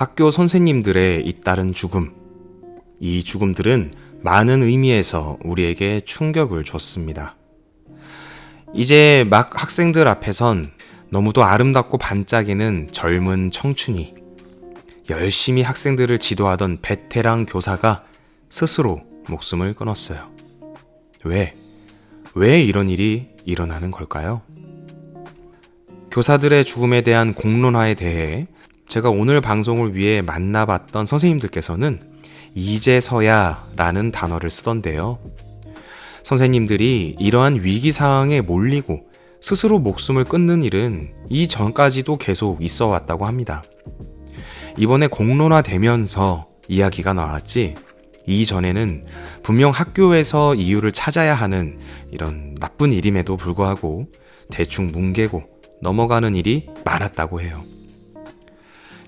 학교 선생님들의 잇따른 죽음. 이 죽음들은 많은 의미에서 우리에게 충격을 줬습니다. 이제 막 학생들 앞에선 너무도 아름답고 반짝이는 젊은 청춘이 열심히 학생들을 지도하던 베테랑 교사가 스스로 목숨을 끊었어요. 왜? 왜 이런 일이 일어나는 걸까요? 교사들의 죽음에 대한 공론화에 대해 제가 오늘 방송을 위해 만나봤던 선생님들께서는 이제서야 라는 단어를 쓰던데요. 선생님들이 이러한 위기 상황에 몰리고 스스로 목숨을 끊는 일은 이전까지도 계속 있어 왔다고 합니다. 이번에 공론화되면서 이야기가 나왔지, 이전에는 분명 학교에서 이유를 찾아야 하는 이런 나쁜 일임에도 불구하고 대충 뭉개고 넘어가는 일이 많았다고 해요.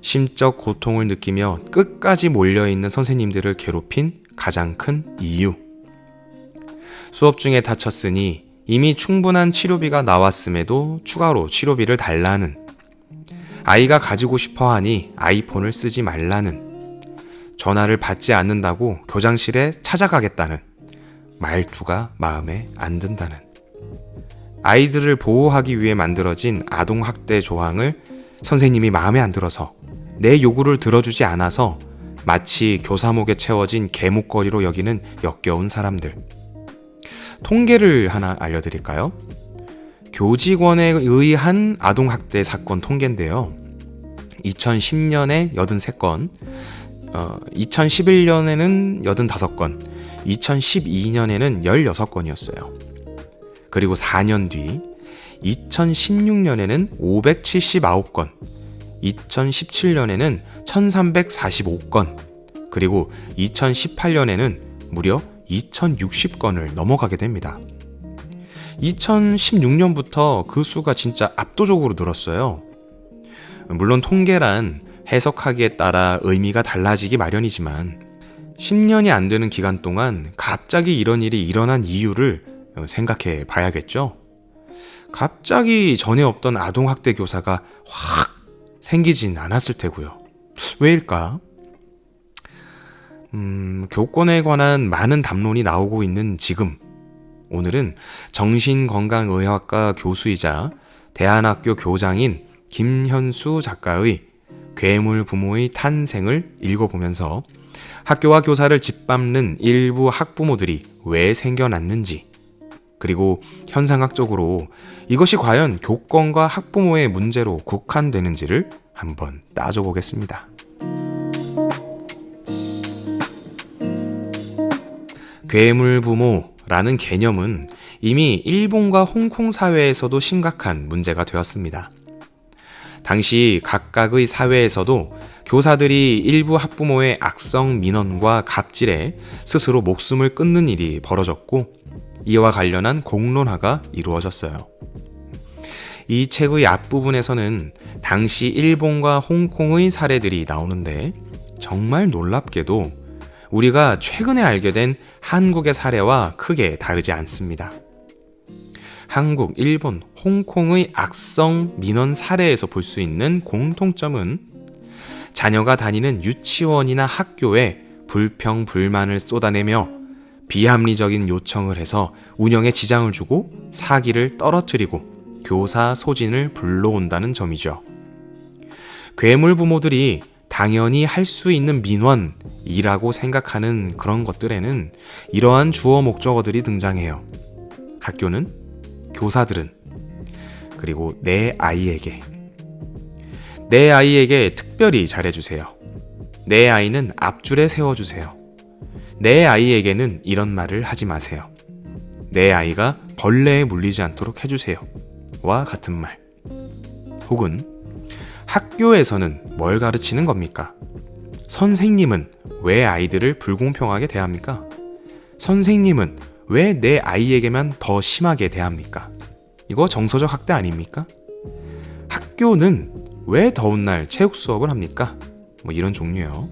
심적 고통을 느끼며 끝까지 몰려있는 선생님들을 괴롭힌 가장 큰 이유. 수업 중에 다쳤으니 이미 충분한 치료비가 나왔음에도 추가로 치료비를 달라는. 아이가 가지고 싶어 하니 아이폰을 쓰지 말라는. 전화를 받지 않는다고 교장실에 찾아가겠다는. 말투가 마음에 안 든다는. 아이들을 보호하기 위해 만들어진 아동학대 조항을 선생님이 마음에 안 들어서 내 요구를 들어주지 않아서 마치 교사목에 채워진 개목거리로 여기는 역겨운 사람들. 통계를 하나 알려드릴까요? 교직원에 의한 아동학대 사건 통계인데요. 2010년에 83건, 어, 2011년에는 85건, 2012년에는 16건이었어요. 그리고 4년 뒤 2016년에는 579건, 2017년에는 1345건, 그리고 2018년에는 무려 2060건을 넘어가게 됩니다. 2016년부터 그 수가 진짜 압도적으로 늘었어요. 물론 통계란 해석하기에 따라 의미가 달라지기 마련이지만 10년이 안 되는 기간 동안 갑자기 이런 일이 일어난 이유를 생각해 봐야겠죠. 갑자기 전에 없던 아동학대 교사가 확 생기진 않았을 테고요. 왜일까? 음, 교권에 관한 많은 담론이 나오고 있는 지금, 오늘은 정신건강의학과 교수이자 대안학교 교장인 김현수 작가의 괴물 부모의 탄생을 읽어보면서 학교와 교사를 짓밟는 일부 학부모들이 왜 생겨났는지, 그리고 현상학적으로 이것이 과연 교권과 학부모의 문제로 국한되는지를 한번 따져보겠습니다. 괴물 부모라는 개념은 이미 일본과 홍콩 사회에서도 심각한 문제가 되었습니다. 당시 각각의 사회에서도 교사들이 일부 학부모의 악성 민원과 갑질에 스스로 목숨을 끊는 일이 벌어졌고 이와 관련한 공론화가 이루어졌어요. 이 책의 앞부분에서는 당시 일본과 홍콩의 사례들이 나오는데 정말 놀랍게도 우리가 최근에 알게 된 한국의 사례와 크게 다르지 않습니다. 한국, 일본, 홍콩의 악성 민원 사례에서 볼 수 있는 공통점은 자녀가 다니는 유치원이나 학교에 불평, 불만을 쏟아내며 비합리적인 요청을 해서 운영에 지장을 주고 사기를 떨어뜨리고 교사 소진을 불러온다는 점이죠. 괴물 부모들이 당연히 할 수 있는 민원이라고 생각하는 그런 것들에는 이러한 주어 목적어들이 등장해요. 학교는, 교사들은, 그리고 내 아이에게. 내 아이에게 특별히 잘해주세요. 내 아이는 앞줄에 세워주세요. 내 아이에게는 이런 말을 하지 마세요. 내 아이가 벌레에 물리지 않도록 해주세요. 와 같은 말. 혹은 학교에서는 뭘 가르치는 겁니까? 선생님은 왜 아이들을 불공평하게 대합니까? 선생님은 왜 내 아이에게만 더 심하게 대합니까? 이거 정서적 학대 아닙니까? 학교는 왜 더운 날 체육 수업을 합니까? 뭐 이런 종류요.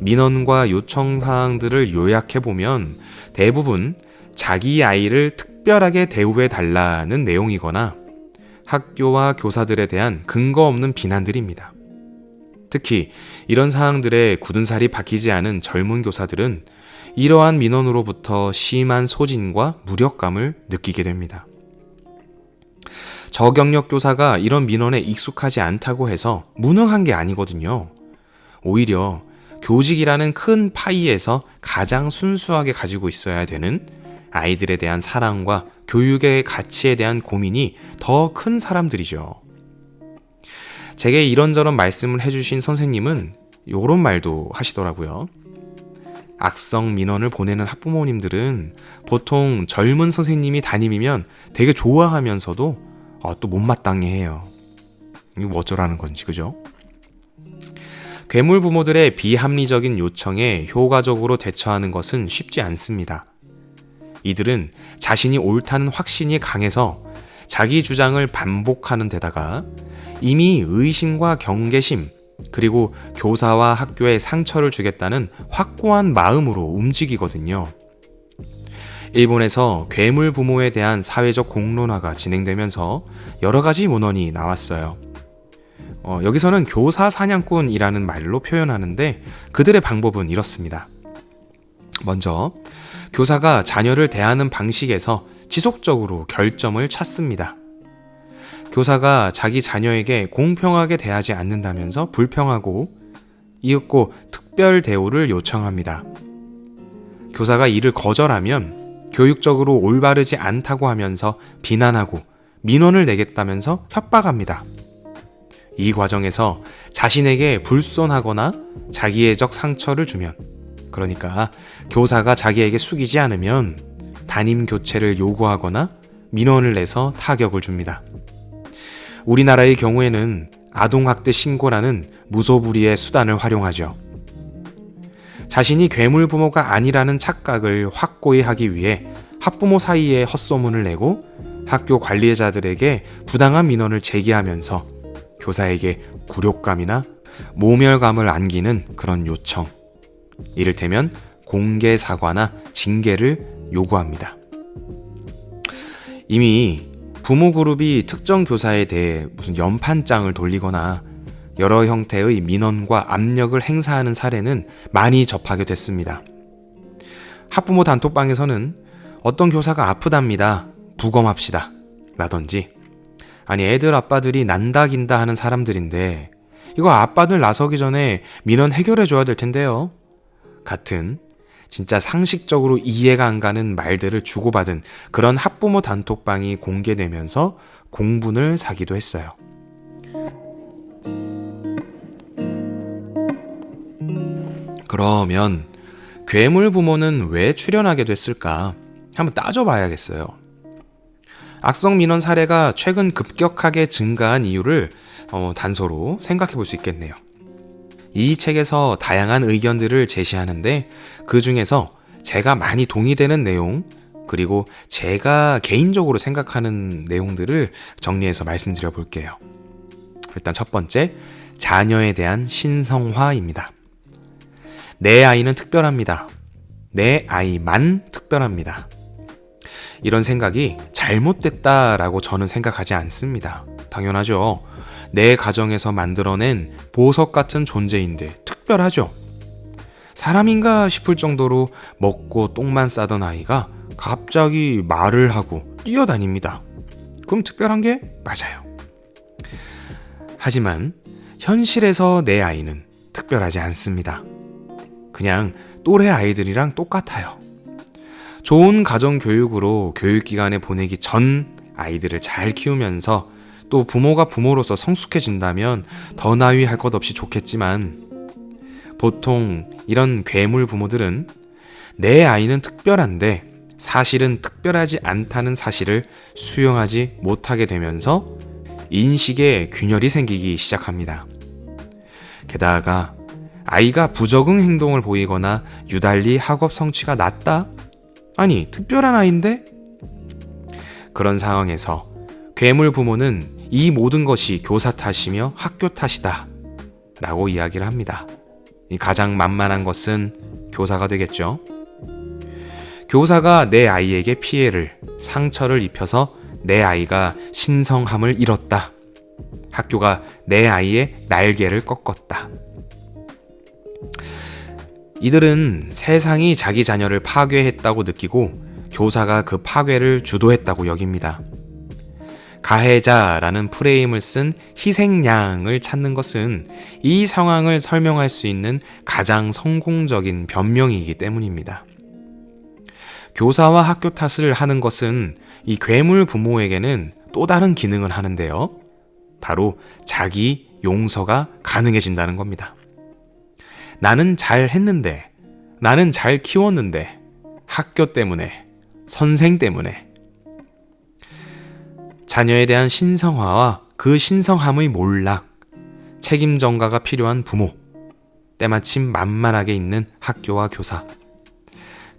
민원과 요청 사항들을 요약해 보면 대부분 자기 아이를 특별하게 대우해 달라는 내용이거나 학교와 교사들에 대한 근거 없는 비난들입니다. 특히 이런 사항들에 굳은 살이 박히지 않은 젊은 교사들은 이러한 민원으로부터 심한 소진과 무력감을 느끼게 됩니다. 저경력 교사가 이런 민원에 익숙하지 않다고 해서 무능한 게 아니거든요. 오히려 교직이라는 큰 파이에서 가장 순수하게 가지고 있어야 되는 아이들에 대한 사랑과 교육의 가치에 대한 고민이 더 큰 사람들이죠. 제게 이런저런 말씀을 해주신 선생님은 요런 말도 하시더라고요. 악성 민원을 보내는 학부모님들은 보통 젊은 선생님이 담임이면 되게 좋아하면서도 어, 또 못마땅해 해요. 이거 뭐 어쩌라는 건지, 그죠? 괴물 부모들의 비합리적인 요청에 효과적으로 대처하는 것은 쉽지 않습니다. 이들은 자신이 옳다는 확신이 강해서 자기 주장을 반복하는 데다가 이미 의심과 경계심, 그리고 교사와 학교에 상처를 주겠다는 확고한 마음으로 움직이거든요. 일본에서 괴물 부모에 대한 사회적 공론화가 진행되면서 여러 가지 문헌이 나왔어요. 어, 여기서는 교사 사냥꾼이라는 말로 표현하는데 그들의 방법은 이렇습니다. 먼저 교사가 자녀를 대하는 방식에서 지속적으로 결점을 찾습니다. 교사가 자기 자녀에게 공평하게 대하지 않는다면서 불평하고 이윽고 특별 대우를 요청합니다. 교사가 이를 거절하면 교육적으로 올바르지 않다고 하면서 비난하고 민원을 내겠다면서 협박합니다. 이 과정에서 자신에게 불손하거나 자기애적 상처를 주면 그러니까 교사가 자기에게 숙이지 않으면 담임 교체를 요구하거나 민원을 내서 타격을 줍니다. 우리나라의 경우에는 아동학대 신고라는 무소불위의 수단을 활용하죠. 자신이 괴물 부모가 아니라는 착각을 확고히 하기 위해 학부모 사이에 헛소문을 내고 학교 관리자들에게 부당한 민원을 제기하면서 교사에게 굴욕감이나 모멸감을 안기는 그런 요청. 이를테면 공개 사과나 징계를 요구합니다. 이미 부모 그룹이 특정 교사에 대해 무슨 연판장을 돌리거나 여러 형태의 민원과 압력을 행사하는 사례는 많이 접하게 됐습니다. 학부모 단톡방에서는 어떤 교사가 아프답니다. 부검합시다. 라든지 아니 애들 아빠들이 난다 긴다 하는 사람들인데 이거 아빠들 나서기 전에 민원 해결해 줘야 될 텐데요. 같은 진짜 상식적으로 이해가 안 가는 말들을 주고받은 그런 학부모 단톡방이 공개되면서 공분을 사기도 했어요. 그러면 괴물 부모는 왜 출연하게 됐을까? 한번 따져봐야겠어요. 악성 민원 사례가 최근 급격하게 증가한 이유를 어, 단서로 생각해 볼 수 있겠네요. 이 책에서 다양한 의견들을 제시하는데 그 중에서 제가 많이 동의되는 내용 그리고 제가 개인적으로 생각하는 내용들을 정리해서 말씀드려 볼게요. 일단 첫 번째, 자녀에 대한 신성화입니다. 내 아이는 특별합니다. 내 아이만 특별합니다. 이런 생각이 잘못됐다라고 저는 생각하지 않습니다. 당연하죠. 내 가정에서 만들어낸 보석 같은 존재인데 특별하죠. 사람인가 싶을 정도로 먹고 똥만 싸던 아이가 갑자기 말을 하고 뛰어다닙니다. 그럼 특별한 게 맞아요. 하지만 현실에서 내 아이는 특별하지 않습니다. 그냥 또래 아이들이랑 똑같아요. 좋은 가정 교육으로 교육기관에 보내기 전 아이들을 잘 키우면서 또 부모가 부모로서 성숙해진다면 더 나위 할 것 없이 좋겠지만 보통 이런 괴물 부모들은 내 아이는 특별한데 사실은 특별하지 않다는 사실을 수용하지 못하게 되면서 인식에 균열이 생기기 시작합니다. 게다가 아이가 부적응 행동을 보이거나 유달리 학업 성취가 낮다? 아니, 특별한 아이인데? 그런 상황에서 괴물 부모는 이 모든 것이 교사 탓이며 학교 탓이다. 라고 이야기를 합니다. 가장 만만한 것은 교사가 되겠죠. 교사가 내 아이에게 피해를, 상처를 입혀서 내 아이가 신성함을 잃었다. 학교가 내 아이의 날개를 꺾었다. 이들은 세상이 자기 자녀를 파괴했다고 느끼고 교사가 그 파괴를 주도했다고 여깁니다. 가해자라는 프레임을 쓴 희생양을 찾는 것은 이 상황을 설명할 수 있는 가장 성공적인 변명이기 때문입니다. 교사와 학교 탓을 하는 것은 이 괴물 부모에게는 또 다른 기능을 하는데요. 바로 자기 용서가 가능해진다는 겁니다. 나는 잘 했는데, 나는 잘 키웠는데, 학교 때문에, 선생 때문에. 자녀에 대한 신성화와 그 신성함의 몰락, 책임 전가가 필요한 부모, 때마침 만만하게 있는 학교와 교사.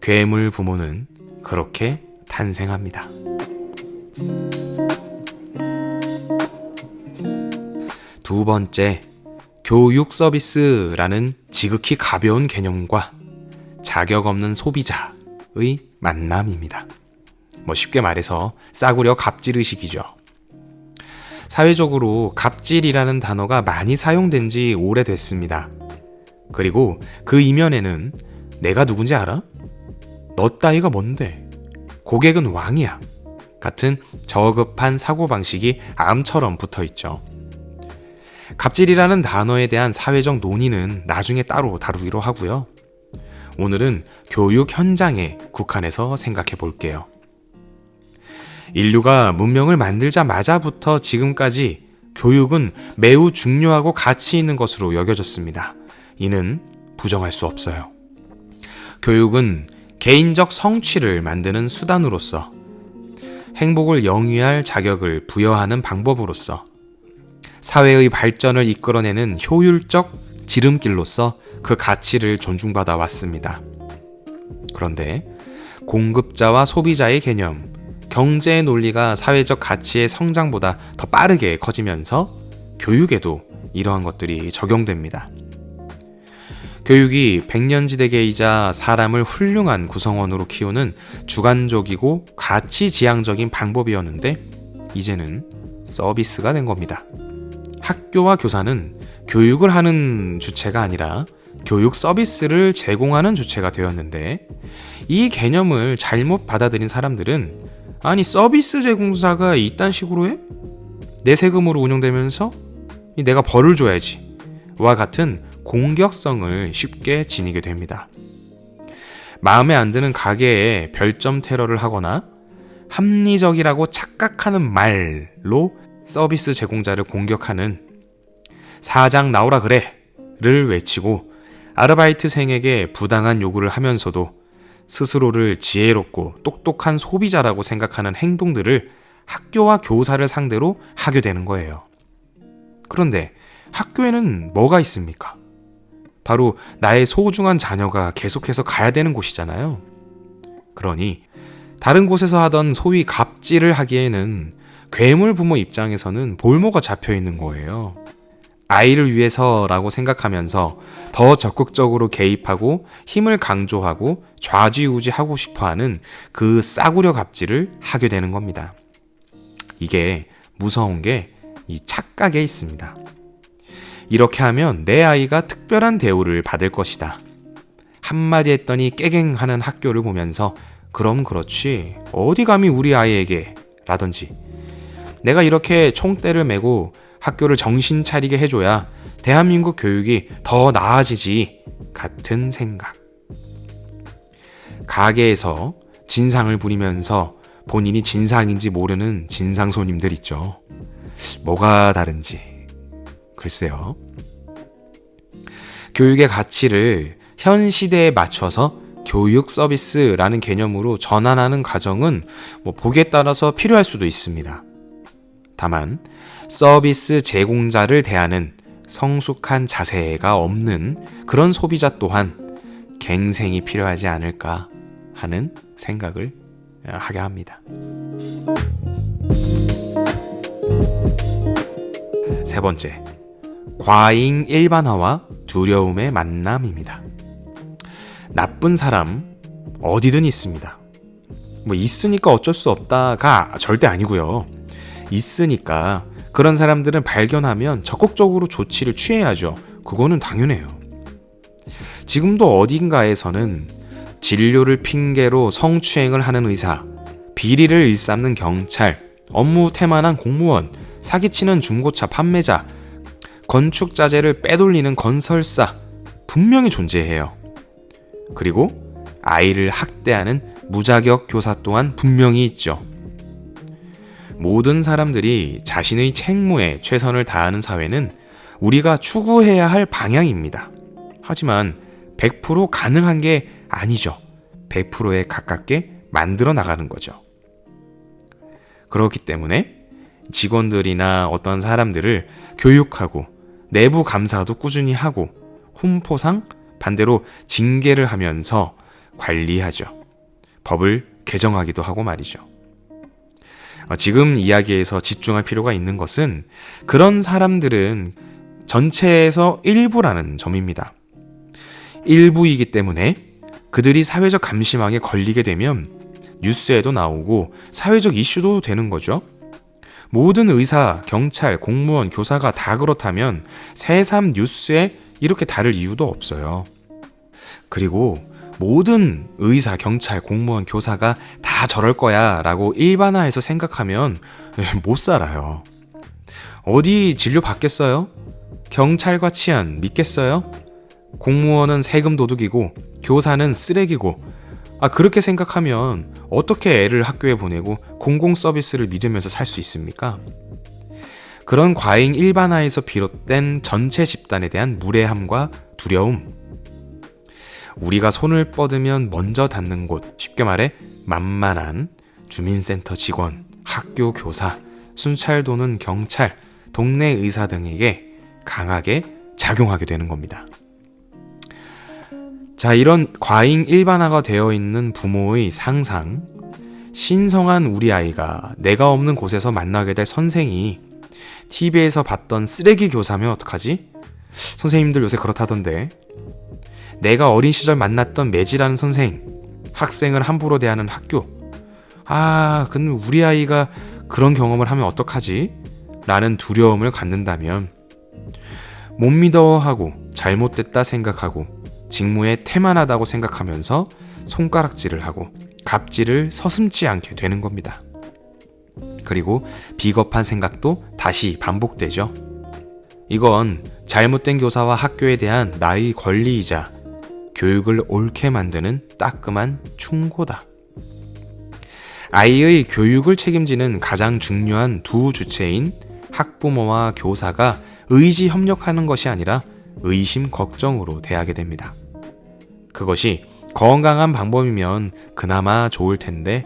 괴물 부모는 그렇게 탄생합니다. 두 번째, 교육 서비스라는 지극히 가벼운 개념과 자격 없는 소비자의 만남입니다. 뭐 쉽게 말해서 싸구려 갑질 의식이죠. 사회적으로 갑질이라는 단어가 많이 사용된 지 오래됐습니다. 그리고 그 이면에는 내가 누군지 알아? 너 따위가 뭔데? 고객은 왕이야. 같은 저급한 사고방식이 암처럼 붙어 있죠. 갑질이라는 단어에 대한 사회적 논의는 나중에 따로 다루기로 하고요. 오늘은 교육 현장에 국한해서 생각해 볼게요. 인류가 문명을 만들자마자부터 지금까지 교육은 매우 중요하고 가치 있는 것으로 여겨졌습니다. 이는 부정할 수 없어요. 교육은 개인적 성취를 만드는 수단으로서 행복을 영위할 자격을 부여하는 방법으로서 사회의 발전을 이끌어내는 효율적 지름길로서 그 가치를 존중받아 왔습니다. 그런데 공급자와 소비자의 개념, 경제의 논리가 사회적 가치의 성장보다 더 빠르게 커지면서 교육에도 이러한 것들이 적용됩니다. 교육이 백년지대계이자 사람을 훌륭한 구성원으로 키우는 주관적이고 가치지향적인 방법이었는데 이제는 서비스가 된 겁니다. 학교와 교사는 교육을 하는 주체가 아니라 교육 서비스를 제공하는 주체가 되었는데 이 개념을 잘못 받아들인 사람들은 아니 서비스 제공사가 이딴 식으로 해? 내 세금으로 운영되면서 내가 벌을 줘야지 와 같은 공격성을 쉽게 지니게 됩니다. 마음에 안 드는 가게에 별점 테러를 하거나 합리적이라고 착각하는 말로 서비스 제공자를 공격하는 사장 나오라 그래 를 외치고 아르바이트생에게 부당한 요구를 하면서도 스스로를 지혜롭고 똑똑한 소비자라고 생각하는 행동들을 학교와 교사를 상대로 하게 되는 거예요. 그런데 학교에는 뭐가 있습니까? 바로 나의 소중한 자녀가 계속해서 가야 되는 곳이잖아요. 그러니 다른 곳에서 하던 소위 갑질을 하기에는 괴물 부모 입장에서는 볼모가 잡혀 있는 거예요. 아이를 위해서라고 생각하면서 더 적극적으로 개입하고 힘을 강조하고 좌지우지 하고 싶어 하는 그 싸구려 갑질을 하게 되는 겁니다. 이게 무서운 게 이 착각에 있습니다. 이렇게 하면 내 아이가 특별한 대우를 받을 것이다. 한마디 했더니 깨갱하는 학교를 보면서 그럼 그렇지 어디 감히 우리 아이에게 라든지 내가 이렇게 총대를 메고 학교를 정신 차리게 해줘야 대한민국 교육이 더 나아지지 같은 생각. 가게에서 진상을 부리면서 본인이 진상인지 모르는 진상 손님들 있죠. 뭐가 다른지 글쎄요. 교육의 가치를 현 시대에 맞춰서 교육 서비스라는 개념으로 전환하는 과정은 뭐 보기에 따라서 필요할 수도 있습니다. 다만 서비스 제공자를 대하는 성숙한 자세가 없는 그런 소비자 또한 갱생이 필요하지 않을까 하는 생각을 하게 합니다. 세 번째, 과잉 일반화와 두려움의 만남입니다. 나쁜 사람 어디든 있습니다. 뭐 있으니까 어쩔 수 없다가 절대 아니고요. 있으니까 그런 사람들은 발견하면 적극적으로 조치를 취해야죠. 그거는 당연해요. 지금도 어딘가에서는 진료를 핑계로 성추행을 하는 의사, 비리를 일삼는 경찰, 업무 태만한 공무원, 사기치는 중고차 판매자, 건축 자재를 빼돌리는 건설사 분명히 존재해요. 그리고 아이를 학대하는 무자격 교사 또한 분명히 있죠. 모든 사람들이 자신의 책무에 최선을 다하는 사회는 우리가 추구해야 할 방향입니다. 하지만 100% 가능한 게 아니죠. 100%에 가깝게 만들어 나가는 거죠. 그렇기 때문에 직원들이나 어떤 사람들을 교육하고 내부 감사도 꾸준히 하고 훈포상 반대로 징계를 하면서 관리하죠. 법을 개정하기도 하고 말이죠. 어, 지금 이야기에서 집중할 필요가 있는 것은 그런 사람들은 전체에서 일부라는 점입니다. 일부이기 때문에 그들이 사회적 감시망에 걸리게 되면 뉴스에도 나오고 사회적 이슈도 되는 거죠. 모든 의사, 경찰, 공무원, 교사가 다 그렇다면 새삼 뉴스에 이렇게 다를 이유도 없어요. 그리고 모든 의사, 경찰, 공무원, 교사가 다 저럴 거야 라고 일반화해서 생각하면 못 살아요. 어디 진료 받겠어요? 경찰과 치안 믿겠어요? 공무원은 세금 도둑이고 교사는 쓰레기고 아 그렇게 생각하면 어떻게 애를 학교에 보내고 공공 서비스를 믿으면서 살 수 있습니까? 그런 과잉 일반화에서 비롯된 전체 집단에 대한 무례함과 두려움. 우리가 손을 뻗으면 먼저 닿는 곳, 쉽게 말해 만만한 주민센터 직원, 학교 교사, 순찰 도는 경찰, 동네 의사 등에게 강하게 작용하게 되는 겁니다. 자, 이런 과잉 일반화가 되어 있는 부모의 상상, 신성한 우리 아이가 내가 없는 곳에서 만나게 될 선생이 TV에서 봤던 쓰레기 교사면 어떡하지? 선생님들 요새 그렇다던데. 내가 어린 시절 만났던 매지라는 선생, 학생을 함부로 대하는 학교. 아, 근데 우리 아이가 그런 경험을 하면 어떡하지? 라는 두려움을 갖는다면 못 믿어하고 잘못됐다 생각하고 직무에 태만하다고 생각하면서 손가락질을 하고 갑질을 서슴지 않게 되는 겁니다. 그리고 비겁한 생각도 다시 반복되죠. 이건 잘못된 교사와 학교에 대한 나의 권리이자 교육을 옳게 만드는 따끔한 충고다. 아이의 교육을 책임지는 가장 중요한 두 주체인 학부모와 교사가 의지 협력하는 것이 아니라 의심 걱정으로 대하게 됩니다. 그것이 건강한 방법이면 그나마 좋을 텐데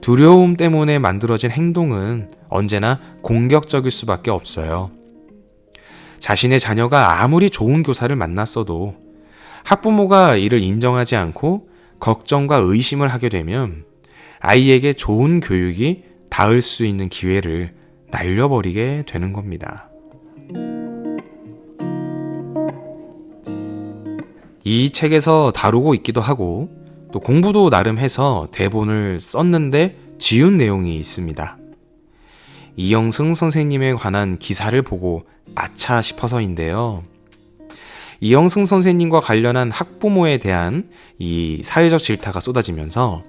두려움 때문에 만들어진 행동은 언제나 공격적일 수밖에 없어요. 자신의 자녀가 아무리 좋은 교사를 만났어도 학부모가 이를 인정하지 않고 걱정과 의심을 하게 되면 아이에게 좋은 교육이 닿을 수 있는 기회를 날려버리게 되는 겁니다. 이 책에서 다루고 있기도 하고 또 공부도 나름 해서 대본을 썼는데 지운 내용이 있습니다. 이영승 선생님에 관한 기사를 보고 아차 싶어서인데요. 이영승 선생님과 관련한 학부모에 대한 이 사회적 질타가 쏟아지면서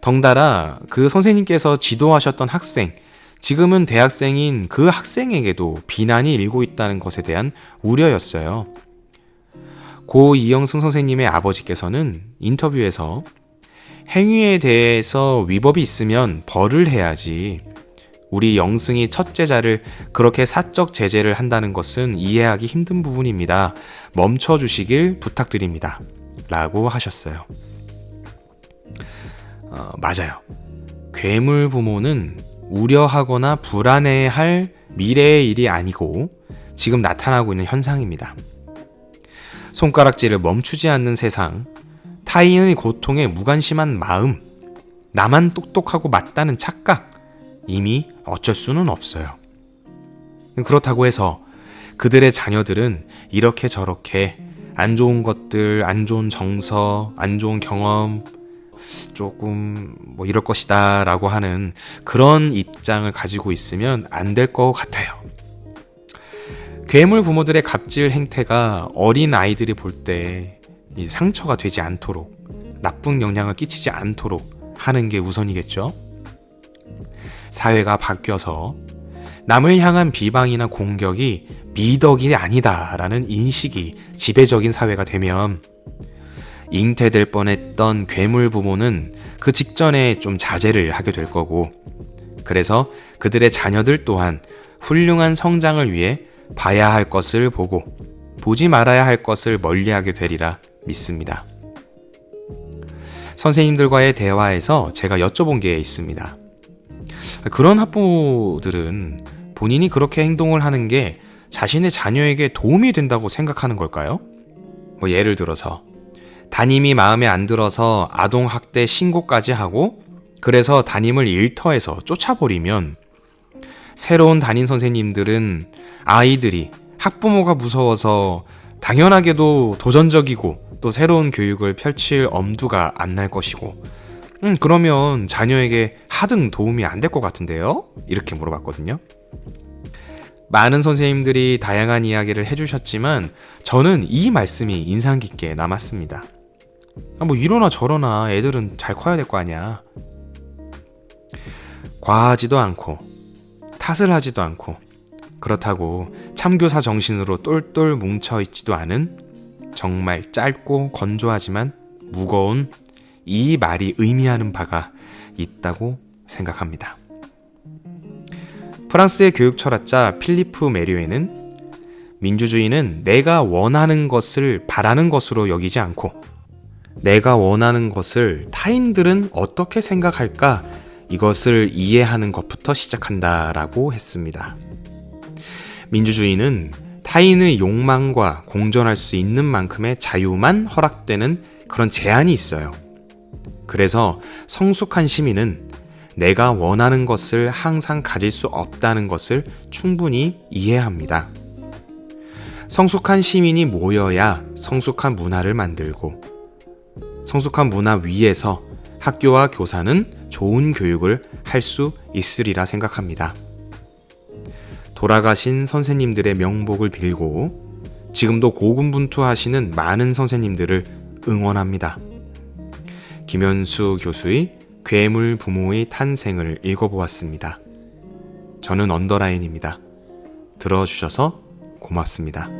덩달아 그 선생님께서 지도하셨던 학생, 지금은 대학생인 그 학생에게도 비난이 일고 있다는 것에 대한 우려였어요. 고 이영승 선생님의 아버지께서는 인터뷰에서 행위에 대해서 위법이 있으면 벌을 해야지. 우리 영승이 첫째자를 그렇게 사적 제재를 한다는 것은 이해하기 힘든 부분입니다. 멈춰 주시길 부탁드립니다. 라고 하셨어요. 어, 맞아요. 괴물 부모는 우려하거나 불안해할 미래의 일이 아니고 지금 나타나고 있는 현상입니다. 손가락질을 멈추지 않는 세상, 타인의 고통에 무관심한 마음, 나만 똑똑하고 맞다는 착각, 이미 어쩔 수는 없어요. 그렇다고 해서 그들의 자녀들은 이렇게 저렇게 안 좋은 것들, 안 좋은 정서, 안 좋은 경험, 조금 뭐 이럴 것이다 라고 하는 그런 입장을 가지고 있으면 안 될 것 같아요. 괴물 부모들의 갑질 행태가 어린 아이들이 볼 때 상처가 되지 않도록 나쁜 영향을 끼치지 않도록 하는 게 우선이겠죠. 사회가 바뀌어서 남을 향한 비방이나 공격이 미덕이 아니다라는 인식이 지배적인 사회가 되면 잉태될 뻔했던 괴물 부모는 그 직전에 좀 자제를 하게 될 거고 그래서 그들의 자녀들 또한 훌륭한 성장을 위해 봐야 할 것을 보고 보지 말아야 할 것을 멀리하게 되리라 믿습니다. 선생님들과의 대화에서 제가 여쭤본 게 있습니다. 그런 학부모들은 본인이 그렇게 행동을 하는 게 자신의 자녀에게 도움이 된다고 생각하는 걸까요? 뭐 예를 들어서 담임이 마음에 안 들어서 아동 학대 신고까지 하고 그래서 담임을 일터에서 쫓아버리면 새로운 담임 선생님들은 아이들이 학부모가 무서워서 당연하게도 도전적이고 또 새로운 교육을 펼칠 엄두가 안 날 것이고 음 그러면 자녀에게 하등 도움이 안 될 것 같은데요? 이렇게 물어봤거든요. 많은 선생님들이 다양한 이야기를 해주셨지만 저는 이 말씀이 인상 깊게 남았습니다. 아, 뭐 이러나 저러나 애들은 잘 커야 될 거 아니야. 과하지도 않고 탓을 하지도 않고 그렇다고 참교사 정신으로 똘똘 뭉쳐 있지도 않은 정말 짧고 건조하지만 무거운 이 말이 의미하는 바가 있다고 생각합니다. 프랑스의 교육 철학자 필리프 메리웨는 민주주의는 내가 원하는 것을 바라는 것으로 여기지 않고 내가 원하는 것을 타인들은 어떻게 생각할까 이것을 이해하는 것부터 시작한다라고 했습니다. 민주주의는 타인의 욕망과 공존할 수 있는 만큼의 자유만 허락되는 그런 제한이 있어요. 그래서 성숙한 시민은 내가 원하는 것을 항상 가질 수 없다는 것을 충분히 이해합니다. 성숙한 시민이 모여야 성숙한 문화를 만들고 성숙한 문화 위에서 학교와 교사는 좋은 교육을 할 수 있으리라 생각합니다. 돌아가신 선생님들의 명복을 빌고 지금도 고군분투하시는 많은 선생님들을 응원합니다. 김현수 교수의 괴물 부모의 탄생을 읽어보았습니다. 저는 언더라인입니다. 들어주셔서 고맙습니다.